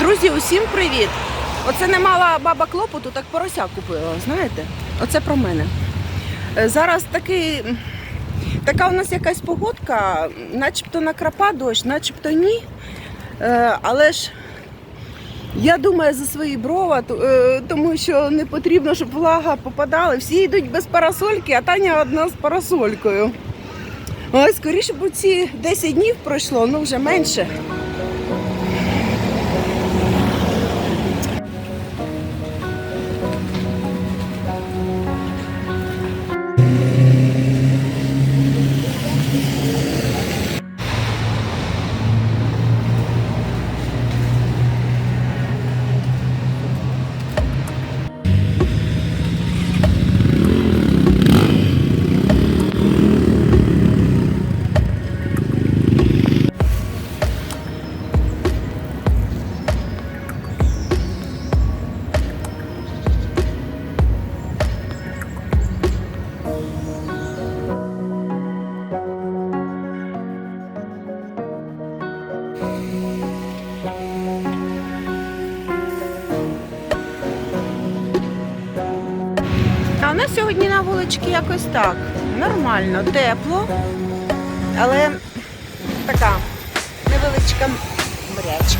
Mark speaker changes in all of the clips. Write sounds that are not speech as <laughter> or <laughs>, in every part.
Speaker 1: Друзі, усім привіт! Оце не мала баба клопоту, так порося купила, знаєте? Оце про мене. Е, Зараз такий, така у нас якась погодка, начебто накрапа дощ, начебто ні. Е, Але ж я думаю за свої брова, е, тому що не потрібно, щоб влага попадала. Всі йдуть без парасольки, а Таня одна з парасолькою. Ой, скоріше б ці 10 днів пройшло, ну вже менше. Нас сьогодні на вуличці якось так. Нормально, тепло, але така невеличка мрячка.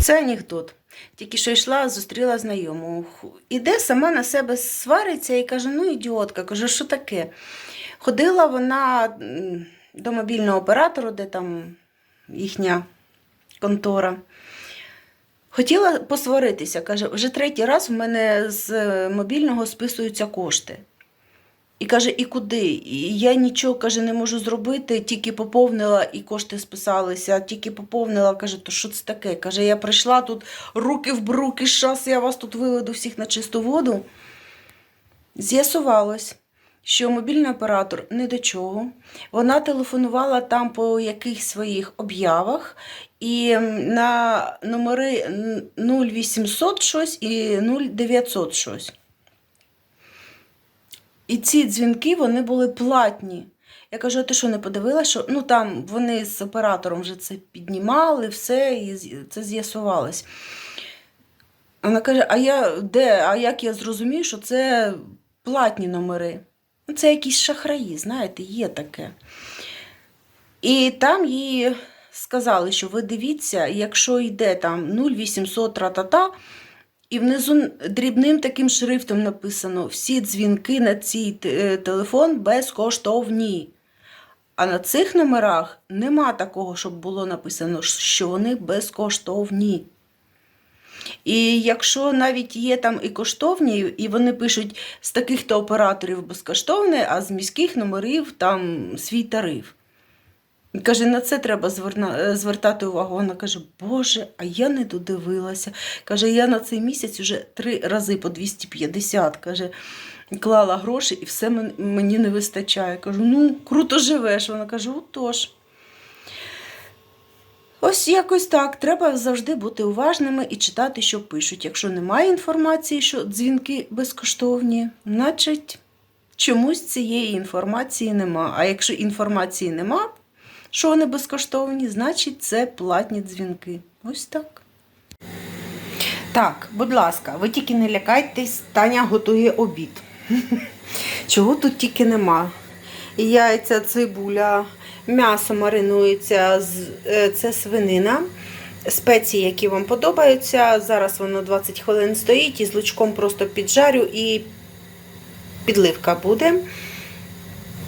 Speaker 1: Це анекдот. Тільки що йшла, зустріла знайому. Іде сама на себе свариться і каже: ну, ідіотка, каже, що таке? Ходила вона до мобільного оператора, де там їхня контора. Хотіла посваритися, каже, вже третій раз в мене з е, мобільного списуються кошти. І каже, і куди? І я нічого каже, не можу зробити, тільки поповнила і кошти списалися, тільки поповнила, каже, то що це таке? Каже, я прийшла тут руки в бруки, щас я вас тут виведу всіх на чисту воду. З'ясувалось, що мобільний оператор не до чого. Вона телефонувала там по якихось своїх об'явах, і на номери 0800 щось і 0900 щось. І ці дзвінки вони були платні. Я кажу, а ти що не подивилася, що ну там вони з оператором вже це піднімали, все, і це з'ясувалось. Вона каже: А я де? А як я зрозумію, що це платні номери? Ну, Це якісь шахраї, знаєте, є таке. І там їй сказали, що ви дивіться, якщо йде там 0800 тра-та-та, і внизу дрібним таким шрифтом написано: всі дзвінки на цей е, телефон безкоштовні. А на цих номерах нема такого, щоб було написано, що вони безкоштовні. І якщо навіть є там і коштовні, і вони пишуть з таких-то операторів безкоштовне, а з міських номерів там свій тариф. Каже, на це треба е, звертати увагу. Вона каже, Боже, а я не додивилася. Каже, я на цей місяць вже три рази по 250. Каже, клала гроші і все мені не вистачає. Кажу, ну, круто живеш. Вона каже, отож. Ось якось так. Треба завжди бути уважними і читати, що пишуть. Якщо немає інформації, що дзвінки безкоштовні, значить чомусь цієї інформації нема. А якщо інформації нема, що вони безкоштовні, значить це платні дзвінки. Ось так. Так, будь ласка, ви тільки не лякайтесь, Таня готує обід. <laughs> Чого тут тільки нема. Яйця, цибуля, м'ясо маринується, е, це свинина. Спеції, які вам подобаються. Зараз воно 20 хвилин стоїть і з лучком просто піджарю і підливка буде.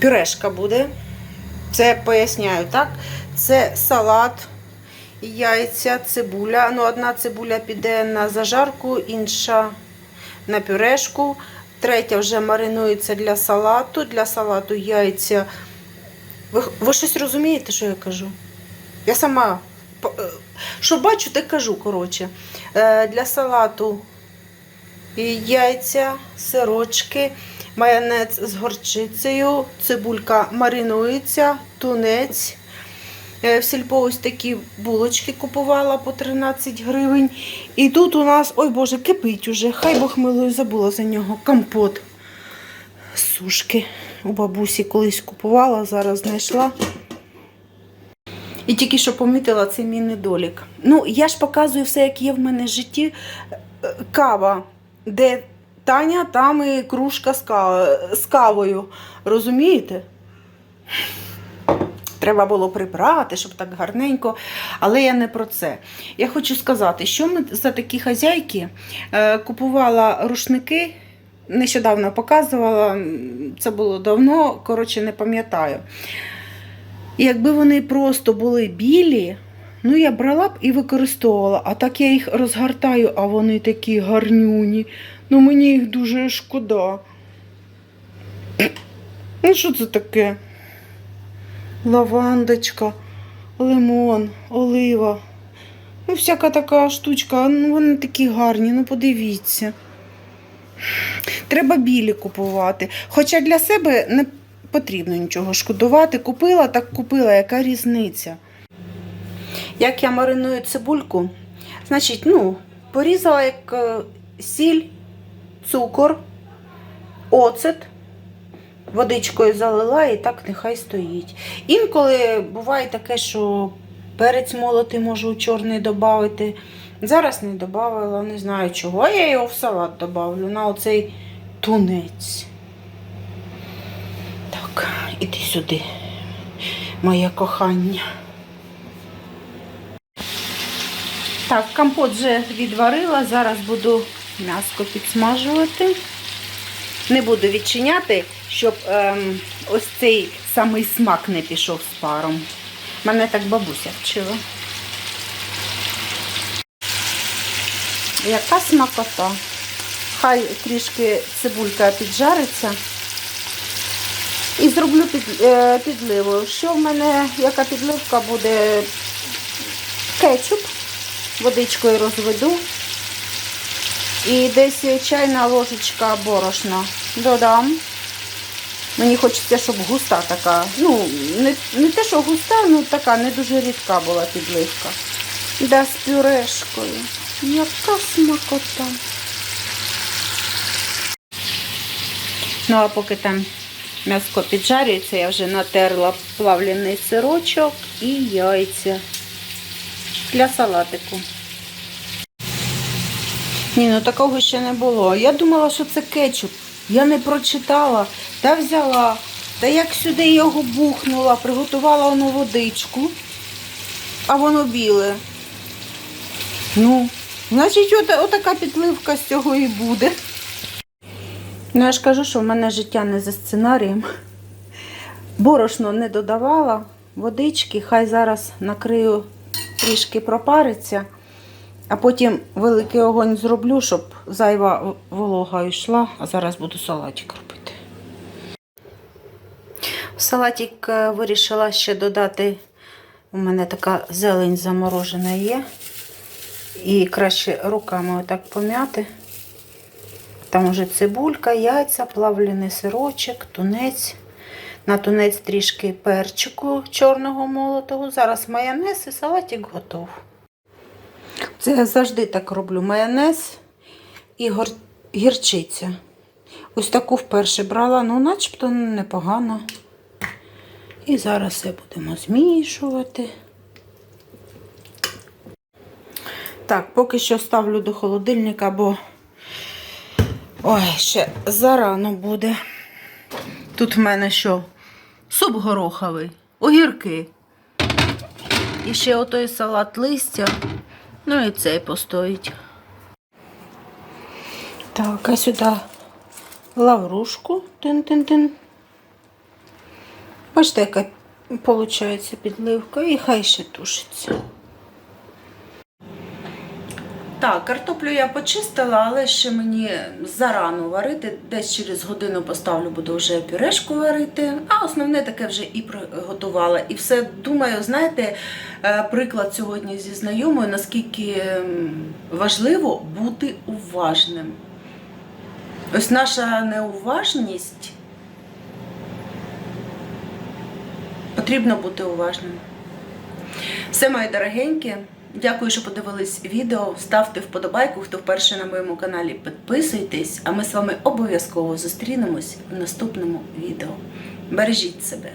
Speaker 1: Пюрешка буде. Це поясняю, так? Це салат, яйця, цибуля. Ну, одна цибуля піде на зажарку, інша на пюрешку. Третя вже маринується для салату. Для салату яйця. Ви, ви щось розумієте, що я кажу? Я сама, е, що бачу, те кажу, коротше. Е, Для салату яйця, сирочки, майонез з горчицею, цибулька маринується, тунець. Е, В сільпо ось такі булочки купувала по 13 гривень. І тут у нас, ой Боже, кипить уже. Хай Бог милою забула за нього. Компот. Сушки. У бабусі колись купувала, зараз знайшла. І тільки що помітила цей мій недолік. Ну, я ж показую все, як є в мене в житті. Е, Кава, де Таня, там і кружка. З кавою. Розумієте? Треба було прибрати, щоб так гарненько. Але я не про це. Я хочу сказати, що ми за такі хазяйки е, купувала рушники. Нещодавно показувала, це було давно, коротше, не пам'ятаю. Якби вони просто були білі, ну я брала б і використовувала. А так я їх розгортаю, а вони такі гарнюні. Ну мені їх дуже шкода. Ну, що це таке? Лавандочка, лимон, олива. Ну, всяка така штучка, ну вони такі гарні, ну подивіться. Треба білі купувати. Хоча для себе не потрібно нічого шкодувати. Купила, так купила, яка різниця? Як я мариную цибульку, значить, ну, порізала як е, сіль, цукор, оцет, водичкою залила і так нехай стоїть. Інколи буває таке, що перець молотий можу чорний додати. Зараз не додавала, не знаю чого. Я його в салат додавлю на оцей тунець. Так, іди сюди, моє кохання. Так, компот вже відварила, зараз буду м'яско підсмажувати. Не буду відчиняти, щоб ем, ось цей самий смак не пішов з паром. Мене так бабуся вчила. Яка смакота. Хай трішки цибулька піджариться. І зроблю під, е, підливу. Що в мене, яка підливка буде кетчуп, водичкою розведу. І десь чайна ложечка борошна додам. Мені хочеться, щоб густа така. Ну, не, не те, що густа, ну така не дуже рідка була підливка. Да, з пюрешкою. Яка смакота. Ну, а поки там м'яско піджарюється, я вже натерла плавлений сирочок і яйця для салатику. Ні, ну такого ще не було. Я думала, що це кетчуп. Я не прочитала та взяла. Та як сюди його бухнула, приготувала воно водичку, а воно біле. Ну, значить, от, отака підливка з цього і буде. Ну, я ж кажу, що в мене життя не за сценарієм. Борошно не додавала, водички, хай зараз накрию трішки пропариться, а потім великий огонь зроблю, щоб зайва волога йшла, а зараз буду салатик робити. В салатик е, вирішила ще додати, у мене така зелень заморожена є. І краще руками отак пом'яти. Там уже цибулька, яйця, плавлений сирочок, тунець. На тунець трішки перчику чорного молотого. Зараз майонез і салатик готов. Це я завжди так роблю. Майонез і гор... гірчиця. Ось таку вперше брала, ну начебто непогано. І зараз все будемо змішувати. Так, поки що ставлю до холодильника, бо ой, ще зарано буде. Тут в мене що? Суп гороховий, огірки. І ще отой салат листя. Ну і цей постоїть. Так, а сюди лаврушку. Тин-тин-тин. Бачите, яка виходить підливка, і хай ще тушиться. Так, картоплю я почистила, але ще мені зарано варити. Десь через годину поставлю, буду вже пюрешку варити. А основне таке вже і приготувала. І все думаю, знаєте, е, приклад сьогодні зі знайомою, наскільки важливо бути уважним. Ось наша неуважність. Потрібно бути уважним. Все, мої дорогенькі, Дякую, що подивились відео. Ставте вподобайку, хто вперше на моєму каналі. Підписуйтесь, а ми з вами обов'язково зустрінемось в наступному відео. Бережіть себе.